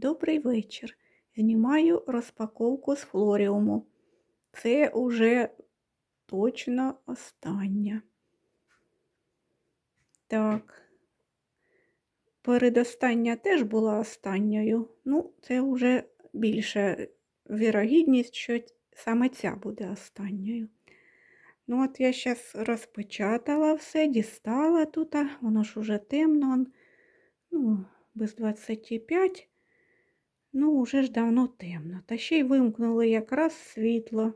Добрий вечір. Знімаю розпаковку з флоріуму. Це уже точно остання. Так. Передостання теж була останньою. Ну, це вже більша вірогідність, що саме ця буде останньою. Ну, от я зараз розпечатала все, дістала тут, воно ж уже темно, ну, без 25. Ну, вже ж давно темно. Та ще й вимкнули якраз світло.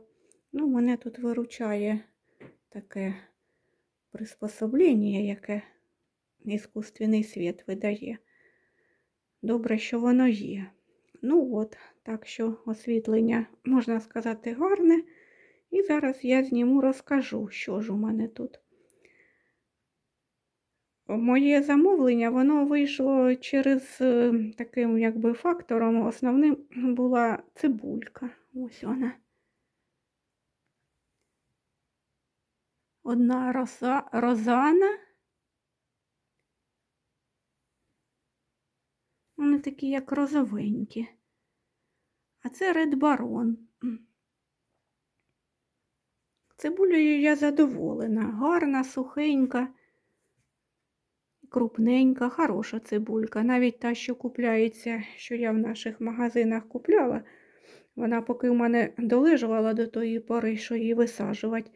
Ну, мене тут виручає таке приспособлення, яке іскусственний світ видає. Добре, що воно є. Ну от, так що освітлення, можна сказати, гарне. І зараз я зніму розкажу, що ж у мене тут. Моє замовлення, воно вийшло через е, таким якби фактором. Основним була цибулька. Ось вона. Одна роса, розана. Вони такі, як розовенькі. А це Ред Барон. Цибулею я задоволена. Гарна, сухенька, крупненька, хороша цибулька. Навіть та, що купляється, що я в наших магазинах купляла, вона поки в мене долежувала до тої пори, що її висаджувати,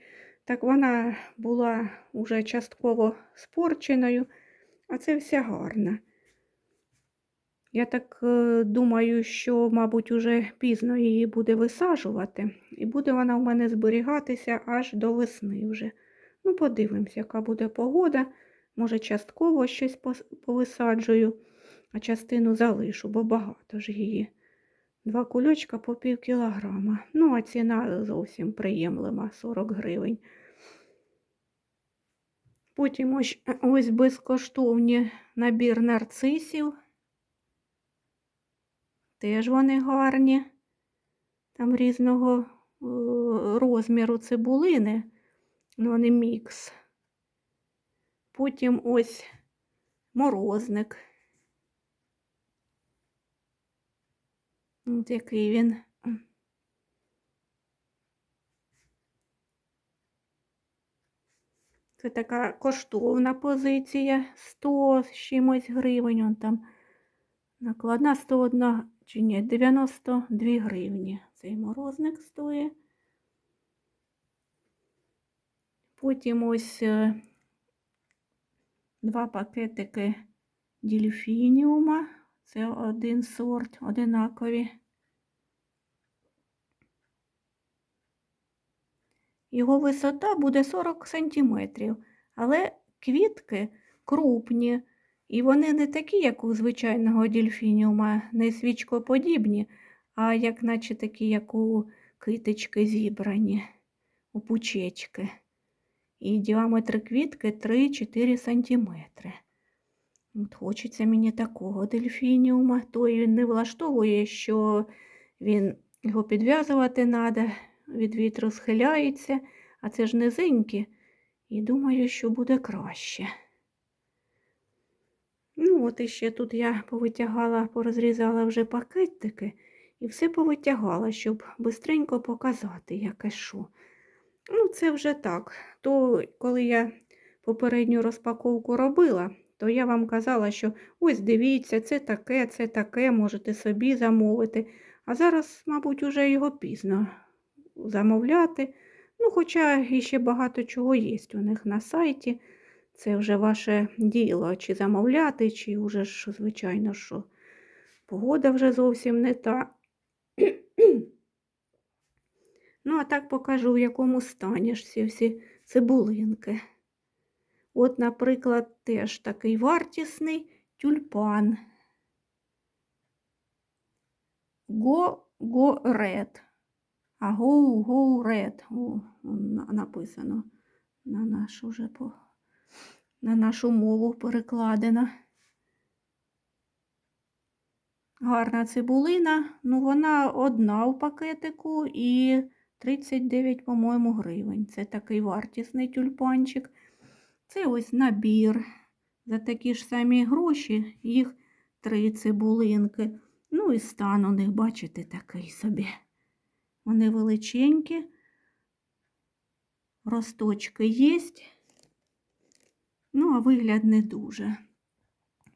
так вона була уже частково спорченою, а це вся гарна. Я так е, думаю, що, мабуть, уже пізно її буде висаджувати, і буде вона в мене зберігатися аж до весни вже. Ну, подивимось, яка буде погода. Може, частково щось повисаджую, а частину залишу, бо багато ж її. Два кульочка по пів кілограма. Ну, а ціна зовсім приємлива 40 гривень. Потім ось, ось безкоштовні набір нарцисів. Теж вони гарні, там різного розміру цибулини, ну вони мікс. Потім ось морозник. От який він. Це така коштовна позиція 100 з чимось гривень. Он там накладна 101 чи ні, 92 гривні. Цей морозник стоїть. Потім ось е, два пакетики дельфініума. Це один сорт, одинакові. Його висота буде 40 сантиметрів, але квітки крупні, і вони не такі, як у звичайного дельфініума, не свічкоподібні, а як наче такі, як у китички зібрані, у пучечки. І діаметр квітки 3-4 см. От Хочеться мені такого дельфініума. Той не влаштовує, що він його підв'язувати треба, від вітру схиляється, а це ж низенькі, і думаю, що буде краще. Ну, от іще тут я повитягала, порозрізала вже пакетики і все повитягала, щоб швидко показати, яке що. Ну, це вже так. То, коли я попередню розпаковку робила, то я вам казала, що ось дивіться, це таке, це таке, можете собі замовити. А зараз, мабуть, уже його пізно замовляти. Ну, хоча іще багато чого є у них на сайті. Це вже ваше діло, чи замовляти, чи вже ж, звичайно, що погода вже зовсім не та. Ну, а так покажу, в якому стані ж ці всі цибулинки. От, наприклад, теж такий вартісний тюльпан. Red. А red. О, написано на нашу вже по на нашу мову перекладена. Гарна цибулина, ну вона одна в пакетику і 39, по-моєму, гривень. Це такий вартісний тюльпанчик. Це ось набір. За такі ж самі гроші, їх три цибулинки. Ну і стан у них, бачите, такий собі. Вони величенькі, росточки є, ну, а вигляд не дуже.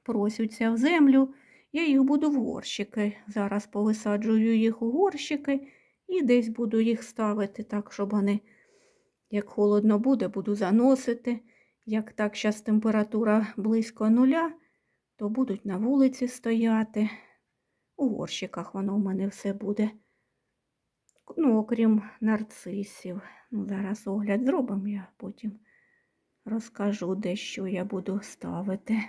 Просяться в землю, я їх буду в горщики. Зараз повисаджую їх у горщики і десь буду їх ставити так, щоб вони, як холодно буде, буду заносити. Як так зараз температура близько нуля, то будуть на вулиці стояти. У горщиках воно в мене все буде. Ну, окрім нарцисів. Ну, зараз огляд зробимо, я потім розкажу, де що я буду ставити.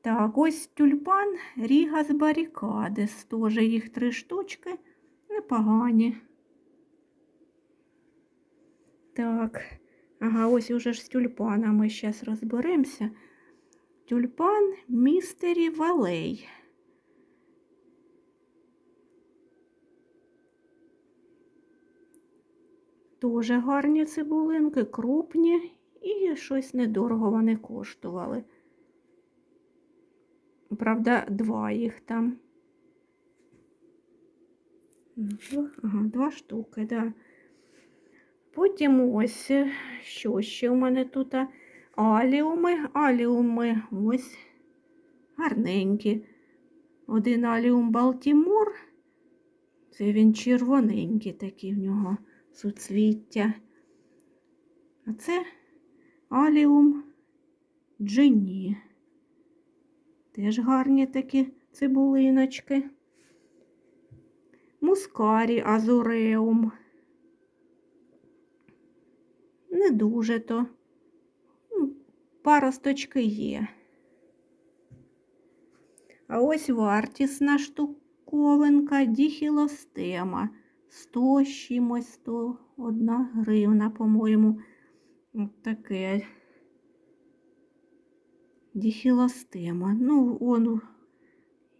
Так, ось тюльпан Ріга з Барікадес. Теж їх три штучки непогані. Так, ага, ось уже ж з тюльпанами зараз розберемося. Тюльпан містері Валей. Дуже гарні цибулинки, крупні і щось недорого вони коштували. Правда, два їх там. Ага, два штуки, да. Потім ось, е, що ще у мене тут? Аліуми, аліуми ось гарненькі. Один аліум Балтімор. Це він червоненький такий в нього суцвіття. А це аліум Джині. Теж гарні такі цибулиночки. Мускарі азуреум. Не дуже то. Ну, Паросточки є. А ось вартісна штуковинка діхілостема. 100 з чимось 101 гривна, по-моєму. От таке. Діхілостема. Ну, он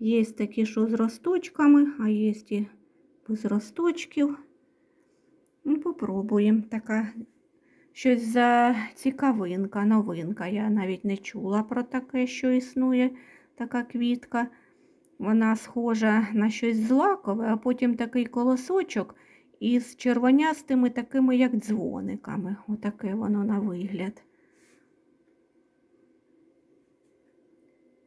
є такі, що з росточками, а є і без росточків. Ну, попробуємо. Така щось за цікавинка, новинка. Я навіть не чула про таке, що існує така квітка. Вона схожа на щось злакове, а потім такий колосочок із червонястими такими, як дзвониками. Отаке воно на вигляд.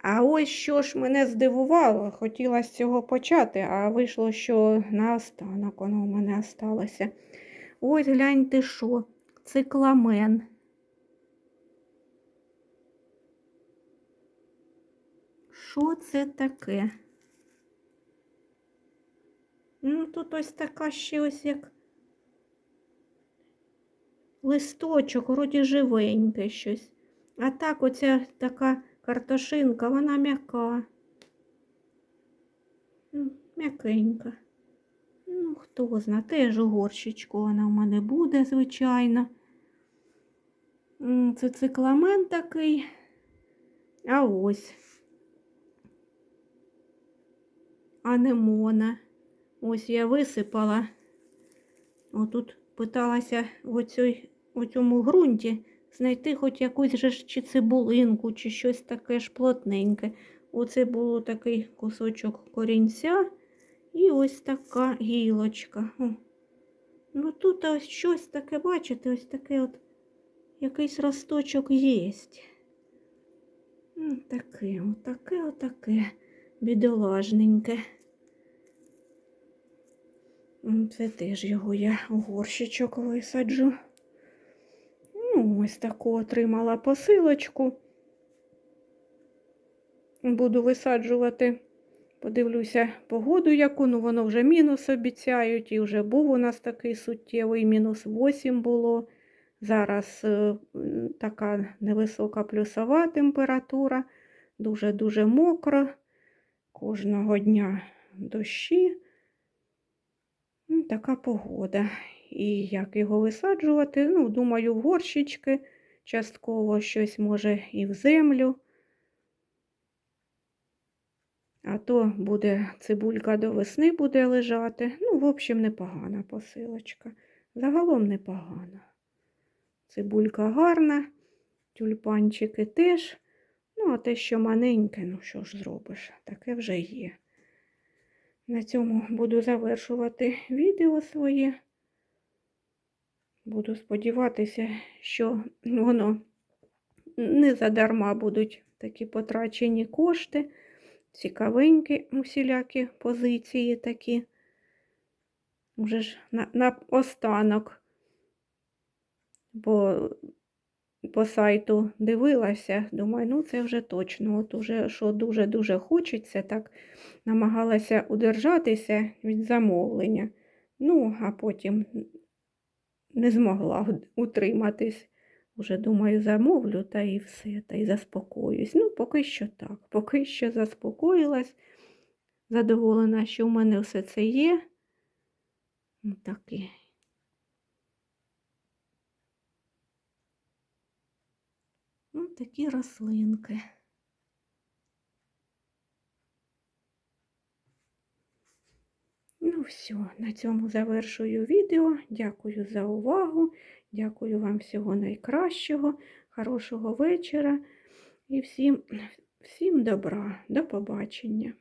А ось що ж мене здивувало, хотіла з цього почати, а вийшло, що наостанок воно у мене осталося. Ось гляньте що, цикламен. Що це таке? Ну, тут ось така ще ось як листочок, вроді живеньке щось. А так оця така картошинка, вона м'яка. Ну, М'якенька. Ну, хто зна, теж у горщичку вона в мене буде, звичайно. Це цикламен такий. А ось. Анемона. Ось я висипала. Отут питалася в, оцій, у цьому ґрунті знайти хоч якусь же чи цибулинку, чи щось таке ж плотненьке. Оце було такий кусочок корінця і ось така гілочка. О. Ну тут ось щось таке, бачите, ось таке от якийсь росточок є. Таке, отаке, отаке, бідолажненьке. Це теж його я у горщичок висаджу. Ось таку отримала посилочку. Буду висаджувати. Подивлюся погоду, яку, ну воно вже мінус обіцяють, і вже був у нас такий суттєвий, мінус 8 було. Зараз е, така невисока плюсова температура, дуже-дуже мокро. Кожного дня дощі. Ну, така погода. І як його висаджувати? Ну, думаю, в горщички, частково щось може і в землю. А то буде цибулька до весни буде лежати. Ну, в общем, непогана посилочка. Загалом непогана. Цибулька гарна, тюльпанчики теж. Ну, а те, що маленьке, ну що ж зробиш, таке вже є. На цьому буду завершувати відео своє. Буду сподіватися, що воно не задарма будуть такі потрачені кошти, цікавенькі усілякі позиції такі. Уже ж на, на останок, бо по сайту дивилася, думаю, ну це вже точно. От уже що дуже-дуже хочеться, так намагалася удержатися від замовлення. Ну, а потім не змогла утриматись. Уже, думаю, замовлю та і все, та й заспокоюсь. Ну, поки що так. Поки що заспокоїлась, задоволена, що в мене все це є. Ну, таке. Ну, такі рослинки. Ну, все, на цьому завершую відео. Дякую за увагу. Дякую вам всього найкращого, хорошого вечора і всім, всім добра. До побачення.